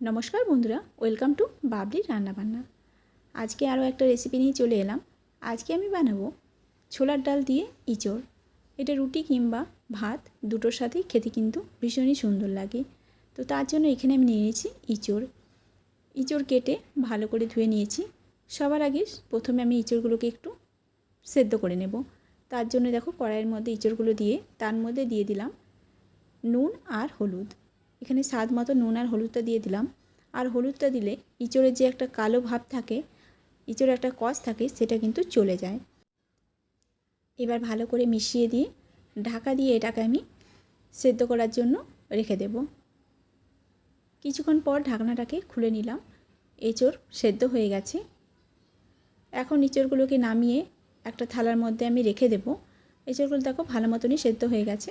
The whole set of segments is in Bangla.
নমস্কার বন্ধুরা, ওয়েলকাম টু বাবলি রান্নাবান্না। আজকে আরও একটা রেসিপি নিয়ে চলে এলাম। আজকে আমি বানাবো ছোলার ডাল দিয়ে ইঁচড়। এটা রুটি কিংবা ভাত দুটোর সাথেই খেতে কিন্তু ভীষণই সুন্দর লাগে। তো তার জন্য এখানে আমি নিয়ে নিয়েছি ইঁচড়। ইঁচড় কেটে ভালো করে ধুয়ে নিয়েছি। সবার আগে প্রথমে আমি ইঁচড়গুলোকে একটু সেদ্ধ করে নেব। তার জন্য দেখো কড়াইয়ের মধ্যে ইঁচড়গুলো দিয়ে তার মধ্যে দিয়ে দিলাম নুন আর হলুদ। এখানে স্বাদ মতো নুন আর হলুদটা দিয়ে দিলাম। আর হলুদটা দিলে ইঁচড়ের যে একটা কালো ভাব থাকে, ইঁচড়ের একটা কষ থাকে, সেটা কিন্তু চলে যায়। এবার ভালো করে মিশিয়ে দিয়ে ঢাকা দিয়ে এটাকে আমি সেদ্ধ করার জন্য রেখে দেব। কিছুক্ষণ পর ঢাকনাটাকে খুলে নিলাম। এঁচড় সেদ্ধ হয়ে গেছে। এখন ইঁচড়গুলোকে নামিয়ে একটা থালার মধ্যে আমি রেখে দেব। এঁচড়গুলো দেখো ভালো মতনই সেদ্ধ হয়ে গেছে।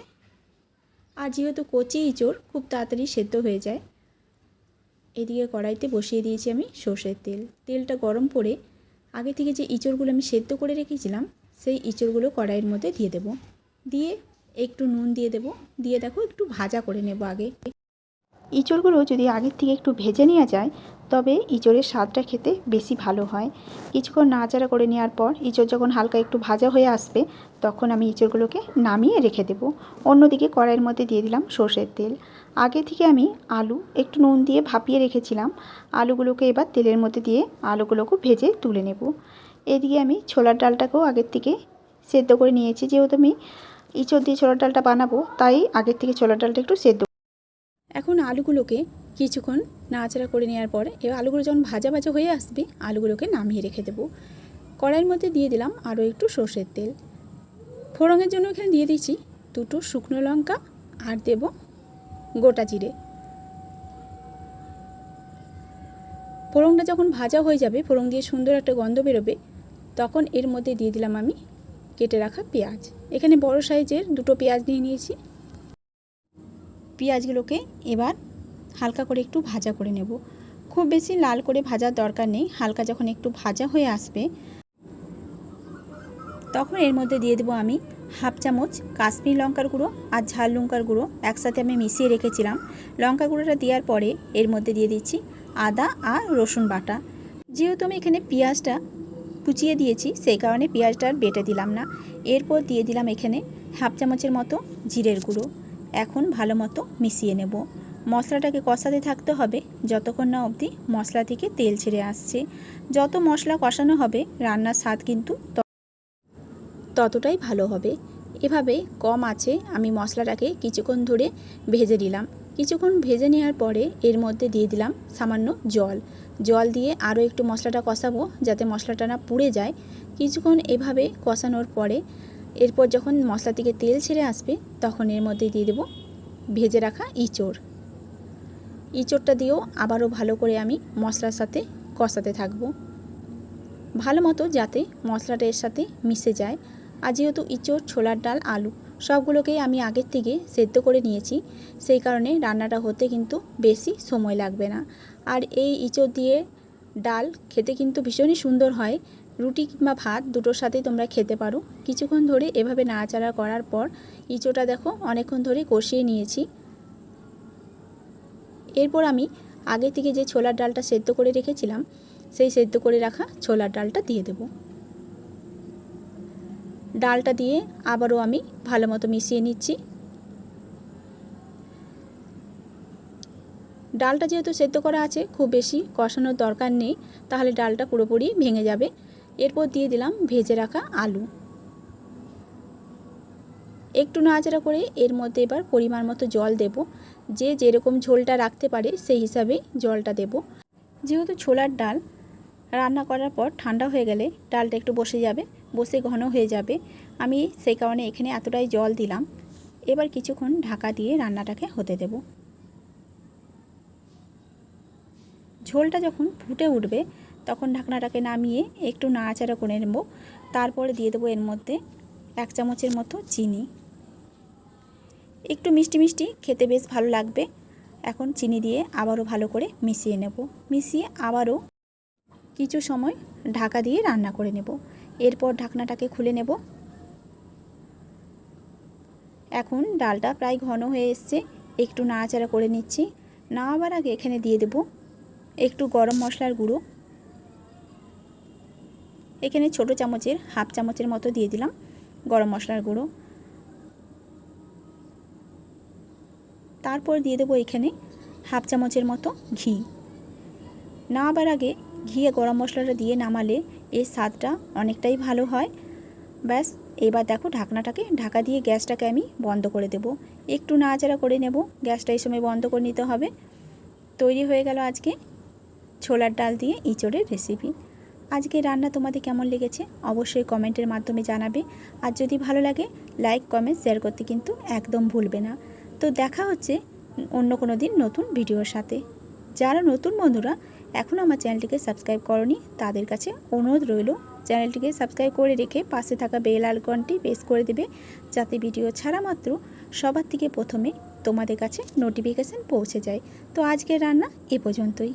আর যেহেতু কচি ইঁচড়, খুব তাড়াতাড়ি সেদ্ধ হয়ে যায়। এদিকে কড়াইতে বসিয়ে দিয়েছি আমি সর্ষের তেল। তেলটা গরম করে আগে থেকে যে ইঁচড়গুলো আমি সেদ্ধ করে রেখেছিলাম, সেই ইঁচড়গুলো কড়াইয়ের মধ্যে দিয়ে দেব। দিয়ে একটু নুন দিয়ে দেব। দিয়ে দেখো একটু ভাজা করে নেব আগে। ইঁচড়গুলো যদি আগের থেকে একটু ভেজে নেওয়া যায় তবে ইঁচড়ের স্বাদটা খেতে বেশি ভালো হয়। কিছুক্ষণ নাড়াচাড়া করে নেওয়ার পর ইঁচড় যখন হালকা একটু ভাজা হয়ে আসবে, তখন আমি ইঁচড়গুলোকে নামিয়ে রেখে দেব। অন্যদিকে কড়াইয়ের মধ্যে দিয়ে দিলাম সর্ষের তেল। আগে থেকে আমি আলু একটু নুন দিয়ে ভাপিয়ে রেখেছিলাম। আলুগুলোকে এবার তেলের মধ্যে দিয়ে আলুগুলোকে ভেজে তুলে নেব। এদিকে আমি ছোলার ডালটাকেও আগের থেকে সেদ্ধ করে নিয়েছি। যেহেতু আমি ইঁচড় দিয়ে ছোলার ডালটা বানাবো, তাই আগের থেকে ছোলার ডালটা একটু সেদ্ধ এখন আলুগুলোকে কিছুক্ষণ নাড়াচাড়া করে নেওয়ার পরে এবার আলুগুলো যখন ভাজা ভাজা হয়ে আসবে, আলুগুলোকে নামিয়ে রেখে দেবো। কড়াইয়ের মধ্যে দিয়ে দিলাম আরও একটু সর্ষের তেল। ফোড়নের জন্য এখানে দিয়ে দিচ্ছি দুটো শুকনো লঙ্কা আর দেব গোটা জিরে। ফোড়নটা যখন ভাজা হয়ে যাবে, ফোড়ন দিয়ে সুন্দর একটা গন্ধ বেরোবে, তখন এর মধ্যে দিয়ে দিলাম আমি কেটে রাখা পেঁয়াজ। এখানে বড় সাইজের দুটো পেঁয়াজ নিয়ে নিয়েছি। পেঁয়াজগুলোকে এবার হালকা করে একটু ভাজা করে নেব। খুব বেশি লাল করে ভাজার দরকার নেই, হালকা যখন একটু ভাজা হয়ে আসবে, তখন এর মধ্যে দিয়ে দেবো আমি হাফ চামচ কাশ্মীর লঙ্কার গুঁড়ো আর ঝাল লঙ্কার গুঁড়ো একসাথে আমি মিশিয়ে রেখেছিলাম। লঙ্কা গুঁড়োটা দেওয়ার পরে এর মধ্যে দিয়ে দিচ্ছি আদা আর রসুন বাটা। যেহেতু আমি এখানে পেঁয়াজটা কুচিয়ে দিয়েছি, সেই কারণে পেঁয়াজটা আর বেটে দিলাম না। এরপর দিয়ে দিলাম এখানে হাফ চামচের মতো জিরের গুঁড়ো। এখন ভালো মতো মিশিয়ে নেব। মশলাটাকে কষাতে থাকতে হবে। যতক্ষণ না অবধি মশলা থেকে তেল ছেড়ে আসছে। যত মশলা কষানো হবে, রান্নার স্বাদ কিন্তু ততটাই ভালো হবে। এভাবে কম আছে, আমি মশলাটাকে কিছুক্ষণ ধরে ভেজে নিলাম। কিছুক্ষণ ভেজে নেওয়ার পরে এর মধ্যে দিয়ে দিলাম সামান্য জল। জল দিয়ে আরও একটু মশলাটা কষাবো, যাতে মশলাটা না পুড়ে যায়। কিছুক্ষণ এভাবে কষানোর পরে এরপর যখন মশলা থেকে তেল ছেড়ে আসবে, তখন এর মধ্যে দিয়ে দেবো ভেজে রাখা ইঁচড়। ইঁচড়টা দিয়েও আবারও ভালো করে আমি মশলার সাথে কষাতে থাকব। ভালো মতো যাতে মশলাটা এর সাথে মিশে যায়। আর যেহেতু ইঁচড়, ছোলার ডাল, আলু সবগুলোকেই আমি আগের থেকে সেদ্ধ করে নিয়েছি, সেই কারণে রান্নাটা হতে কিন্তু বেশি সময় লাগবে না। আর এই ইঁচড় দিয়ে ডাল খেতে কিন্তু ভীষণই সুন্দর হয়। রুটি কিংবা ভাত দুটোর সাথেই তোমরা খেতে পারো। কিছুক্ষণ ধরে এভাবে নাড়াচাড়া করার পর ইঁচোটা দেখো অনেকক্ষণ ধরে কষিয়ে নিয়েছি। এরপর আমি আগে থেকে যে ছোলার ডালটা সেদ্ধ করে রেখেছিলাম, সেই সেদ্ধ করে রাখা ছোলার ডালটা দিয়ে দেব। ডালটা দিয়ে আবারও আমি ভালো মতো মিশিয়ে নিচ্ছি। ডালটা যেহেতু সেদ্ধ করা আছে, খুব বেশি কষানোর দরকার নেই, তাহলে ডালটা পুরোপুরি ভেঙে যাবে। এরপর দিয়ে দিলাম ভেজে রাখা আলু। একটু নাড়াচাড়া করে এর মধ্যে এবার পরিমাণ মতো জল দেব। যে যেরকম ঝোলটা রাখতে পারে সেই হিসাবে জলটা দেব। যেহেতু ছোলার ডাল রান্না করার পর ঠান্ডা হয়ে গেলে ডালটা একটু বসে যাবে, বসে ঘন হয়ে যাবে। আমি সেই কারণে এখানে এতটাই জল দিলাম। এবার কিছুক্ষণ ঢাকা দিয়ে রান্নাটাকে হতে দেব। ঝোলটা যখন ফুটে উঠবে, তখন ঢাকনাটাকে নামিয়ে একটু নাড়াচাড়া করে নেব। তারপরে দিয়ে দেবো এর মধ্যে এক চামচের মতো চিনি। একটু মিষ্টি মিষ্টি খেতে বেশ ভালো লাগবে। এখন চিনি দিয়ে আবারও ভালো করে মিশিয়ে নেব। মিশিয়ে আবারও কিছু সময় ঢাকা দিয়ে রান্না করে নেব। এরপর ঢাকনাটাকে খুলে নেব। এখন ডালটা প্রায় ঘন হয়ে এসছে। একটু নাড়াচাড়া করে নিচ্ছি। নামাবার আগে এখানে দিয়ে দেব একটু গরম মশলার গুঁড়ো। এখানে ছোট চামচের, হাফ চামচের মতো দিয়ে দিলাম গরম মশলার গুঁড়ো। তারপর দিয়ে দেবো এখানে হাফ চামচের মতো ঘি। নামাবার আগে ঘিয়ে গরম মশলাটা দিয়ে নামালে এর স্বাদটা অনেকটাই ভালো হয়। ব্যাস, এবার দেখো ঢাকনাটাকে ঢাকা দিয়ে গ্যাসটাকে আমি বন্ধ করে দেব। একটু নাড়াচাড়া করে নেব, গ্যাসটা এই সময় বন্ধ করে নিতে হবে। তৈরি হয়ে গেল আজকে ছোলার ডাল দিয়ে ইঁচড়ের রেসিপি আজকে রান্না তোমাদের কেমন লেগেছে অবশ্যই কমেন্টের মাধ্যমে জানাবে। আর যদি ভালো লাগে লাইক কমেন্ট শেয়ার করতে কিন্তু একদম ভুলবে না। তো দেখা হচ্ছে অন্য কোনো দিন নতুন ভিডিওর সাথে। যারা নতুন বন্ধুরা, এখনও আমার চ্যানেলটিকে সাবস্ক্রাইব করনি, তাদের কাছে অনুরোধ রইল, চ্যানেলটিকে সাবস্ক্রাইব করে রেখে পাশে থাকা বেল আইকনটি প্রেস করে দেবে, যাতে ভিডিও ছাড়া মাত্র সবার থেকে প্রথমে তোমাদের কাছে নোটিফিকেশান পৌঁছে যায়। তো আজকের রান্না এ পর্যন্তই।